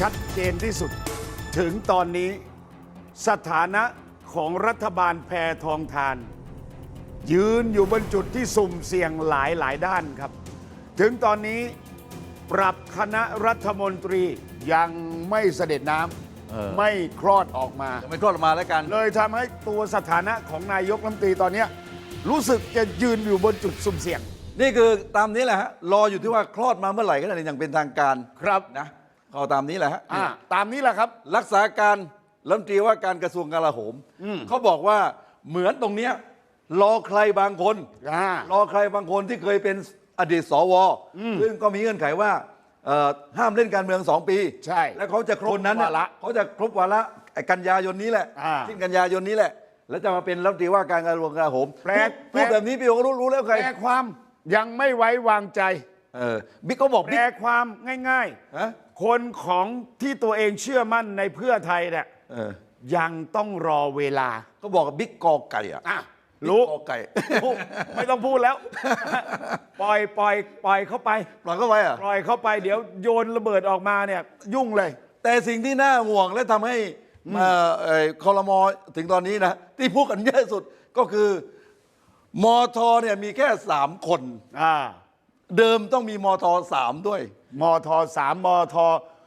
ชัดเจนที่สุด ถึงตอนนี้สถานะของรัฐบาลแพทองทาน ยืนอยู่บนจุดที่สุ่มเสี่ยงหลายหลายด้านครับ ถึงตอนนี้ปรับคณะรัฐมนตรียังไม่เสด็จน้เออำไม่คลอดออกมายังไม่คลอดออกมาแล้วกัน เลยทำให้ตัวสถานะของนายกรัฐมนตรีตอนเนี้ยรู้สึกจะยืนอยู่บนจุดสุ่มเสี่ยง นี่คือตามนี้แหละฮะรออยู่ที่ว่าคลอดมาเมื่อไหร่ก็ได้อย่างเป็นทางการครับนะ ก็ตามนี้แหละฮะอ่าตามนี้แหละครับ รักษาการรัฐมนตรีว่าการกระทรวงกลาโหมอืมเขาบอกว่าเหมือนตรงเนี้ยรอใครบางคน อ่า รอใครบางคนที่เคยเป็นอดีตสว ซึ่งก็มีเงื่อนไขว่าเอ่อห้ามเล่นการเมืองสองปีใช่แล้วเขาจะครบคนนั้นเยวาระเขาจะครบวาระไอ้กันยายนนี้แหละอ่าสิ้นกันยายนนี้แหละ แล้วจะมาเป็นรัฐมนตรีว่าการกระทรวงกลาโหมแปลกพูดแปลกแบบนี้พี่โอก็รู้รู้แล้วใครแปลความยังไม่ไว้วางใจ เออบิ๊กก็บอกแปลบิ๊กความง่ายฮะๆ คนของที่ตัวเองเชื่อมั่นในเพื่อไทยเนี่ยเออยังต้องรอเวลาก็บอกกับบิ๊กกอไก่อะอะรู้ บิ๊กกอไก่รู้ไม่ต้องพูดแล้ว ปล่อยปล่อยปล่อยเข้าไป ปล่อยเข้าไปอะปล่อยเข้าไปเดี๋ยวโยนระเบิดออกมาเนี่ย ยุ่งเลย แต่สิ่งที่น่าห่วงและทำให้เอ่อเอ่อคอรมอถึงตอนนี้นะ ที่พูดกันเยอะสุดก็คือ มอทอเนี่ยมีแค่สามคน อ่า เดิมต้องมีมอทอสามด้วย มทสามมท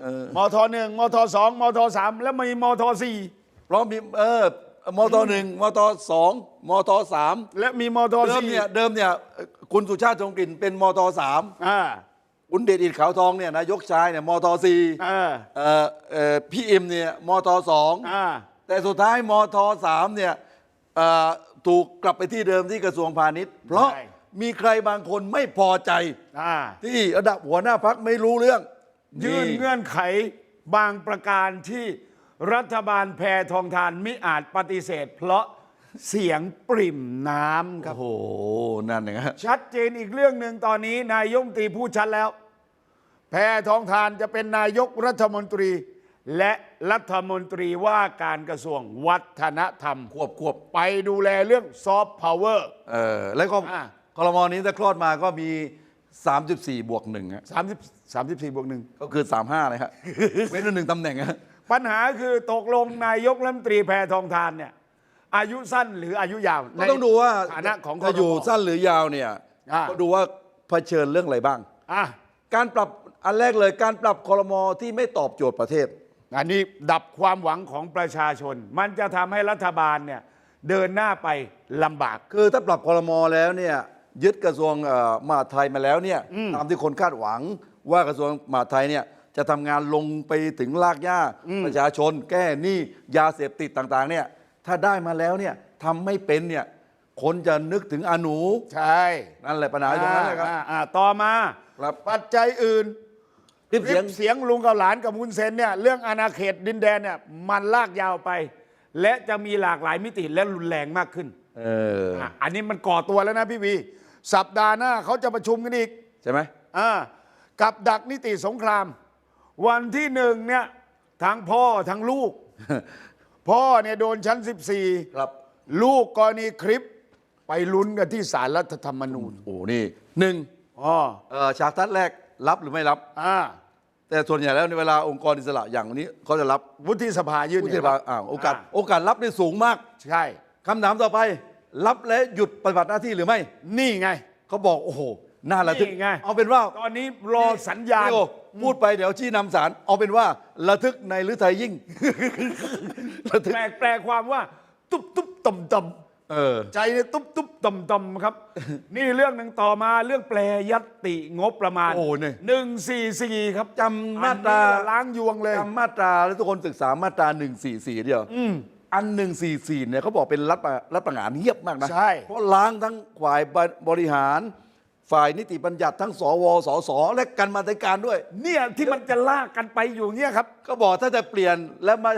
เออ มทหนึ่งมทสองมทสามแล้วมีมทสี่เพราะมีเออมอทอหนึ่งมอทอสองมอทอสามและมีมทเดิมสี่เนี่ยเดิมเนี่ยเอ่อคุณสุชาติชมกลิ่นเป็นมอทอสามอ่าคุณเดชอิดขาวทองเนี่ยนายกชายเนี่ยมอทอสี่อ่าเอ่อเอ่อพี่อิมเนี่ยมอทอสองอ่าแต่สุดท้ายมทสามเนี่ยเอ่อถูกกลับไปที่เดิมที่กระทรวงพาณิชย์ เพราะใช่ มีใครบางคนไม่พอใจ อ่าที่ระดับหัวหน้าพักไม่รู้เรื่องยื่นเงื่อนไขบางประการที่รัฐบาลแพทองทานมิอาจปฏิเสธ เพราะเสียงปริ่มน้ำครับ โอ้โห นั่นนะฮะชัดเจนอีกเรื่องหนึ่งตอนนี้ นายกรัฐมนตรีพูดชัดแล้ว แพทองทานจะเป็นนายกรัฐมนตรี และรัฐมนตรีว่าการกระทรวงวัฒนธรรม ควบควบไปดูแลเรื่องซอฟต์พาวเวอร์ เออแล้วก็อ่าคอ รมอนี้ถ้าคลอดมาก็มี 34 บวกหนึ่งฮะ30 34บวกหนึ่งก็คือ 35 เลยฮะเว้นไว้หนึ่งตำแหน่งฮะปัญหาคือตกลงนายกรัฐมนตรีแพทองทานเนี่ยอายุสั้นหรืออายุยาวก็ต้องดูว่าในฐานะของจะอยู่ครมสั้นหรือยาวเนี่ยอ่าก็ดูว่าเผชิญเรื่องอะไรบ้างอะการปรับอันแรกเลยการปรับคอรมอที่ไม่ตอบโจทย์ประเทศ อันนี้ดับความหวังของประชาชน มันจะทำให้รัฐบาลเนี่ยเดินหน้าไปลำบาก คือถ้าปรับคอรมอแล้วเนี่ย ยึดกระทรวงเอ่อมหาดไทยมาแล้วเนี่ยตามที่คนคาดหวังว่ากระทรวงมหาดไทยเนี่ยจะทำงานลงไปถึงรากหญ้าประชาชน แก้หนี้ยาเสพติดต่างๆเนี่ยถ้าได้มาแล้วเนี่ยทำไม่เป็นเนี่ยคนจะนึกถึงอนูใช่นั่นแหละปัญหาอยู่ตรงนั้นแหละครับอ่าอ่าต่อมาครับปัจจัยอื่นคลิปคลิเสียงปเสียงลุงกับหลานกับมุนเซนเนี่ยเรื่องอาณาเขตดินแดนเนี่ยมันลากยาวไป และจะมีหลากหลายมิติและรุนแรงมากขึ้น เอออะอันนี้มันก่อตัวแล้วนะพี่วี สัปดาห์หน้าเขาจะประชุมกันอีกใช่ไหมอ่ากับดักนิติสงคราม วันที่หนึ่งเนี่ยทั้งพ่อทั้งลูก พ่อเนี่ยโดนชั้น 14 ครับ ลูกกรณีคลิปไปลุ้นกันที่ศาลรัฐธรรมนูญโอ้นี่หนึ่งอ๋อเอ่อฉากทัดแรกรับหรือไม่รับ อ่าแต่ส่วนใหญ่แล้วในเวลาองค์กรอิสระอย่างนี้เขาจะรับวุฒิสภายื่นผู้ที่เห็นมาว่าอ่าโอกาส โอกาสรับได้สูงมากใช่ คำถามต่อไป รับและหยุดปฏิบัติหน้าที่หรือไม่ นี่ไง เขาบอกโอ้โหน่าระทึกนี่ไง เอาเป็นว่าตอนนี้รอสัญญาณ พี่โอพูดไปเดี๋ยวชี้นำสารเอาเป็นว่าระทึกในฤทัยยิ่ง ระทึกแปลแปลความว่า ตุ๊บตุ๊บต่ำต่ำเออใจเนี่ยตุ๊บตุ๊บต่ำต่ำครับ นี่เรื่องหนึ่งต่อมาเรื่องแปลยัตติงบประมาณโอ้เนี่ย หนึ่งสี่สี่ครับจำมาตราอันนี้ล้างยวงเลย จำมาตราแล้วทุกคนศึกษามาตรา144เดียว อัน144เนี่ยเขาบอกเป็นรัฐประรัฐประหารเงียบมากนะใช่ เพราะล้างทั้งฝ่ายบริหาร ฝ่ายนิติบัญญัติทั้งสวสสและกันมาธิการด้วย เนี่ยที่มันจะลากกันไปอยู่เนี่ยครับ ก็บอกถ้าจะเปลี่ยนแล้วมา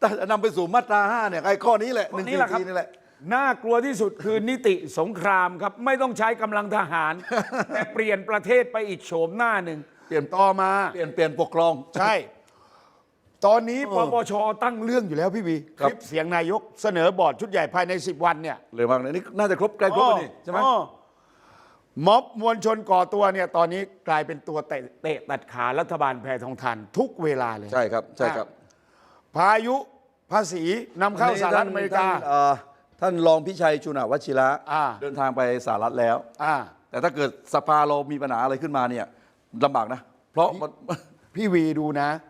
ถ้าจะนำไปสู่มาตรา5เนี่ยไอ้ข้อนี้แหละข้อนี้แหละครับ144นี่แหละ น่ากลัวที่สุดคือนิติสงครามครับ ไม่ต้องใช้กำลังทหาร แต่เปลี่ยนประเทศไปอีกโฉมหน้าหนึ่ง เปลี่ยนต่อมา เปลี่ยนเปลี่ยนปกครอง ใช่ ตอนนี้เอปอปชตั้งเรื่องอยู่แล้วพี่วีคครับ ลิปเสียงนายกเสนอบอร์ดชุดใหญ่ภายใน 10 วันเนี่ยเลยมากเลยนี่น่าจะครบใกล้ครบแล้วนี่ใช่ไหมอ๋อม็อบมวลชนก่อตัวเนี่ยตอนนี้กลายเป็นตัวเตะเตะตัดขารัฐบาลแพทองทานทุกเวลาเลย ใช่ครับใช่ครับพายุภาษีนำเข้าสหรัฐอเมริกา ท่นเอ่อท่านรองพิชัยชุนวชิระอ่า เดินทางไปสหรัฐแล้ว อ่า แต่ถ้าเกิดสภาเรามีปัญหาอะไรขึ้นมาเนี่ยลำบากนะ เพราะมัน พี่วีดูนะภ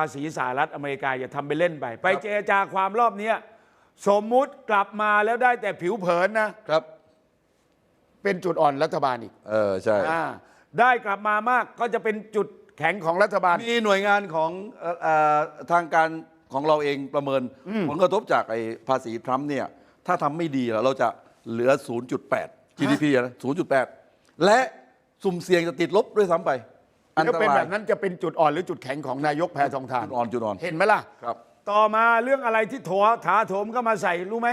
าษีสหรัฐอเมริกาอย่าทำไปเล่นไป ไปเจรจาความรอบเนี้ยสมมุติกลับมาแล้วได้แต่ผิวเผินนะ ครับ เป็นจุดอ่อนรัฐบาลอีกเออใช่ อ่าได้กลับมามากก็จะเป็นจุดแข็งของรัฐบาล มีหน่วยงานของเอ่อเอ่อทางการของเราเองประเมิน ผลกระทบจากไอ้ภาษีทรัมป์เนี่ย ถ้าทำไม่ดีอะเราจะเหลือ 0.8 GDP อะนะ0.8 และสุ่มเสี่ยงจะติดลบด้วยซ้ำไป อันถ้าตเป็นราแบยบนั้นจะเป็นจุดอ่อนหรือจุดแข็งของนายกแพทองทานจุดอ่อนจุดอ่อนเห็นไหมล่ะครับ ต่อมาเรื่องอะไรที่โถถาโถมเข้ามาใส่รู้ไหม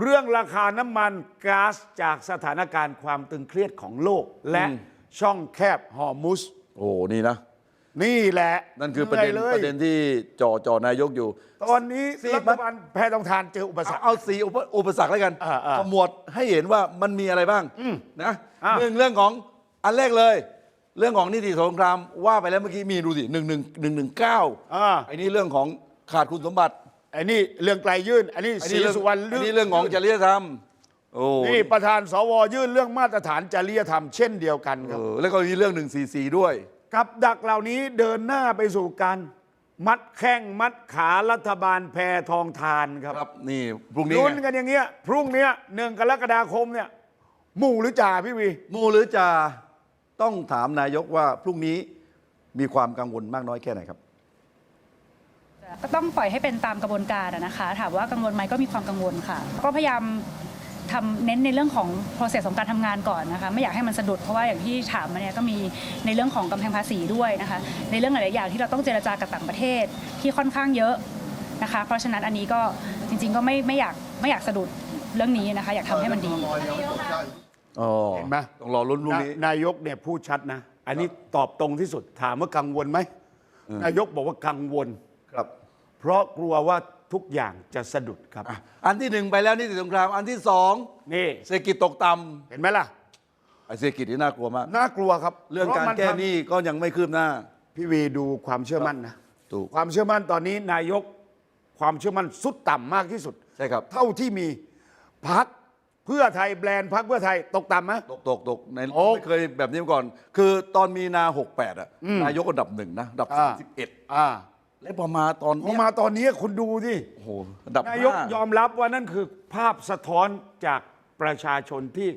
เรื่องราคาน้ำมันก๊าซจากสถานการณ์ความตึงเครียดของโลก และช่องแคบฮอร์มุส โอ้นี่นะ นี่แหละนั่นคือประเด็นหอยเลยประเด็นที่จ่อจ่อนายกอยู่ ตอนนี้สี่รัฐบาลแพทองทานเจออุปสรเอารค เอาสีอุปอุปสรรคแล้วกันอ่าอ่าขมวดให้เห็นว่ามันมีอะไรบ้างนะอ่า หนึ่งเรื่องของอันแรกเลย เรื่องของนิติสงครามว่าไปแล้วเมื่อกี้มีดูสิหนึ่งหนึ่งหนึ่งหนึ่งเก้าอ่าไอ้นี่เรื่องของขาดคุณสมบัติไอ้นี่เรื่องไกลยื่นอันนี้ไอ้ศรีนี่เรื่องสุวรรณไอ้นี่เรื่องของจริยธรรมโอ้นี่ประธานสวยื่นเรื่องมาตรฐานจริยธรรมเช่นเดียวกันคเอรับ อแล้วก็มีเรื่องหนึ่งสี่สี่ด้วย กับดักเหล่านี้เดินหน้าไปสู่การมัดแข้งมัดขารัฐบาลแพทองทานครับครับนี่พรุ่งนี้ลุ้นไงกันอย่างเงี้ย พรุ่งเนี้ยหนึ่งกรกฎาคมเนี่ย หมู่หรือจ่าพี่วีหมูหรือจะ ต้องถามนายกว่าพรุ่งนี้มีความกังวลมากน้อยแค่ไหนครับ ก็ต้องปล่อยให้เป็นตามกระบวนการนะคะ ถามว่ากังวลไหมก็มีความกังวลค่ะ ก็พยายามทำเน้นในเรื่องของ process ของการทำงานก่อนนะคะ ไม่อยากให้มันสะดุดเพราะว่าอย่างที่ถามมาเนี่ยก็มีในเรื่องของกำแพงภาษีด้วยนะคะ ในเรื่องหลาย ๆ อย่างที่เราต้องเจรจากับต่างประเทศที่ค่อนข้างเยอะนะคะ เพราะฉะนั้นอันนี้ก็จริง ๆ ก็ไม่ไม่อยากไม่อยากสะดุดเรื่องนี้นะคะ อยากทำให้มันดี เห็นไหมต้องรอลุ้นพรุ่งนี้ นายกเนี่ยพูดชัดนะ อันนี้ตอบตรงที่สุดถามว่ากังวลไหมนายกบอกว่ากังวลครับ เพราะกลัวว่าทุกอย่างจะสะดุดครับอะอันที่หนึ่งไปแล้วนี่ติสงคราม อันที่สองนี่เศรษฐกิจตกต่เห็นไหมล่ะำไอ้เศรษฐกิจนี่น่ากลัวมากน่ากลัวครับ เรื่องการพะมันแก้ทำหนี้ก็ยังไม่คืบหน้า พี่วีดูความเชื่อมั่นนะถูกความเชื่อมั่นตอนนี้นายกความเชื่อมั่นสุดต่ำมากที่สุดใช่ครับ เท่าที่มีพัก เพื่อไทยแบรนด์พักเพื่อไทยตกต่ำไหม ตกตกตกในโอ้ไม่เคยแบบนี้มาก่อน คือตอนมีนา68อะนายกอันดับหนึ่งนะอันดับอ่า31อ่าแล้วพอมาตอนพอเนี้ยมาตอนนี้คุณดูดิโอ้โหอันดับนายกห้ยอมรับว่านั่นคือภาพสะท้อนจากประชาชนที่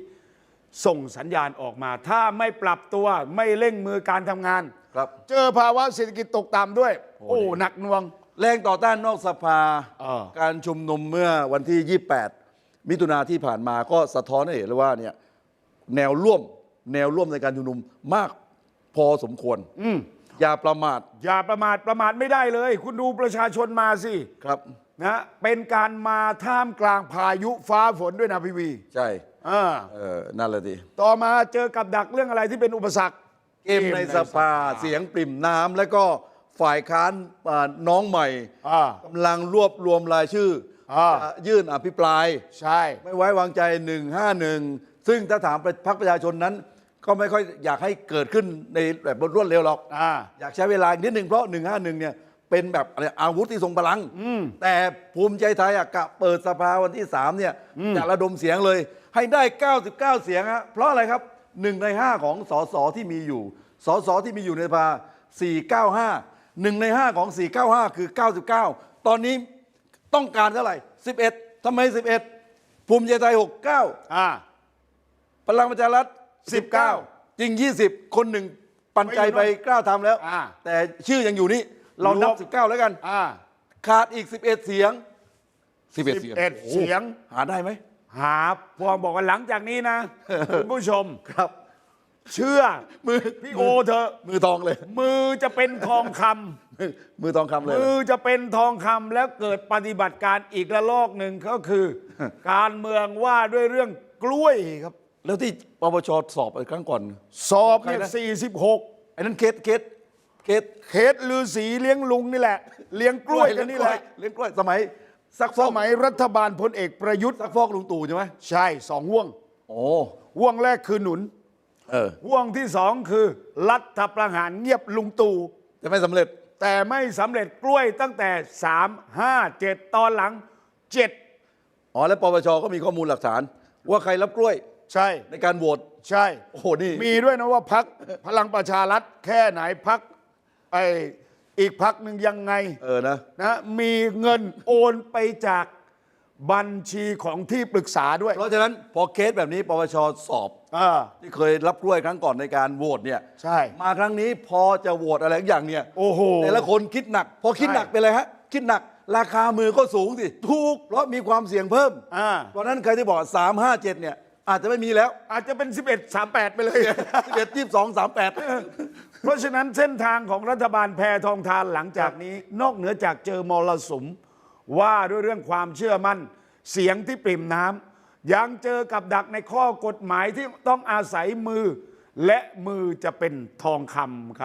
ส่งสัญญาณออกมา ถ้าไม่ปรับตัวไม่เร่งมือการทำงาน ครับ เจอภาวะเศรษฐกิจตกต่ำด้วย โอ้ โอ้ดีหนักหน่วง แรงต่อต้านนอกสภา เออ การชุมนุมเมื่อวันที่ 28 มิถุนาที่ผ่านมาก็สะท้อนให้เห็นเลยว่าเนี่ยแนวร่วมแนวร่วมในการชุมนุมมากพอสมควร อืมอย่าประมาทอย่าประมาทประมาทไม่ได้เลย คุณดูประชาชนมาสิครับนะเป็นการมาท่ามกลางพายุฟ้าฝนด้วยนะพี่วีใช่อ่าเออนั่นแหละดิต่อมาเจอกับดักเรื่องอะไรที่เป็นอุปสรรค เกมในสภาเสียงปริ่มน้ำแล้วก็ฝ่ายค้านอ่าน้องใหม่อ่า กำลังรวบรวมรายชื่อ อาจะยื่นอภิปราย ใช่ ไม่ไว้วางใจ 151 ซึ่งถ้าถามพรรคประชาชนนั้น ก็ไม่ค่อยอยากให้เกิดขึ้นในแบบรวดเร็วหรอก อ่า อยากใช้เวลาอีกนิดหนึ่งเพราะ 151 เนี่ย เป็นแบบอะไรอาวุธที่ทรงพลัง แต่ภูมิใจไทยอะกะเปิดสภาวันที่ 3 เนี่ยจะระดมเสียงเลย ให้ได้ 99 เสียงฮะเพราะอะไรครับหนึ่งใน 5 ของสสที่มีอยู่ สสที่มีอยู่ในสภา 495หนึ่งใน 5 ของ 495 คือ 99 ตอนนี้ ต้องการเท่าไหร่ 11ทำไม 11 ภูมิใจไทย 69 อ่า พลังประชารัฐ 19 จริง 20 คนหนึ่งปันใจไปกล้าทำแล้ว อ่า แต่ชื่อยังอยู่นี่ เรานับรวม19 แล้วกัน อ่าขาดอีก 11 เสียง 11 เสียง 11โอ้โหเสียงหาได้ไหม หาพวงบอกว่าหลังจากนี้นะ คุณผู้ชม ครับ เชื่อมือพี่โอเถอะมือทองเลย มือจะเป็นทองคำมือมือทองคำเลยมือจะเป็นทองคำแล้วเกิดปฏิบัติการอีกระลอกหนึ่งก็คือ การเมืองว่าด้วยเรื่องกล้วยครับ แล้วที่ปปชสอบไปครั้งก่อน สอบเนี่ยใครนะ46ไอ้นั้นเคสเคสเคสเคสลือสีเลี้ยงลุงนี่แหละ เลี้ยงกล้วยกันนี่แหละ เลี้ยงกล้วยสมัยซักฟสอกมัยรัฐบาลพลเอกประยุทธ์ ซักฟอกลุงตู่ใช่ไหมใช่สองห่วง โอ้ห่วงแรกคือหนุน เออ ห่วงที่สองคือรัฐประหารเงียบลุงตู่จะไม่สำเร็จ แต่ไม่สำเร็จกล้วยตั้งแต่ 3 5 7 ตอนหลัง 7 อ๋อ แล้วปปชก็มีข้อมูลหลักฐาน ว่าใครรับกล้วยใช่ ในการโหวต ใช่ โอ้โห นี่ มีด้วยนะว่าพักพลังประชารัฐแค่ไหนพักไออีกพักหนึ่งยังไงเออนะ นะมีเงินโอนไปจาก บัญชีของที่ปรึกษาด้วยเพราะฉะนั้นพอเคสแบบนี้ปปชสอบ อ่า ที่เคยรับกล้วยครั้งก่อนในการโหวตเนี่ยใช่ มาครั้งนี้พอจะโหวตอะไรสักอย่างเนี่ยโอ้โห แต่ละคนคิดหนัก พอคิดใช่หนักไปเลยฮะ คิดหนัก ราคามือก็สูงสิถูกเพราะมีความเสี่ยงเพิ่มอ่า เพราะฉะนั้นใครที่บอก 3 5 7 เนี่ย อาจจะไม่มีแล้วอาจจะเป็น 11 38 ไปเลย 11 22 38 เพราะฉะนั้นเส้นทางของรัฐบาลแพทองทานหลังจากนี้ นอกเหนือจากเจอมรสุม ว่าด้วยเรื่องความเชื่อมั่น เสียงที่ปริ่มน้ำยังเจอกับดักในข้อกฎหมายที่ต้องอาศัยมือ และมือจะเป็นทองคำครับ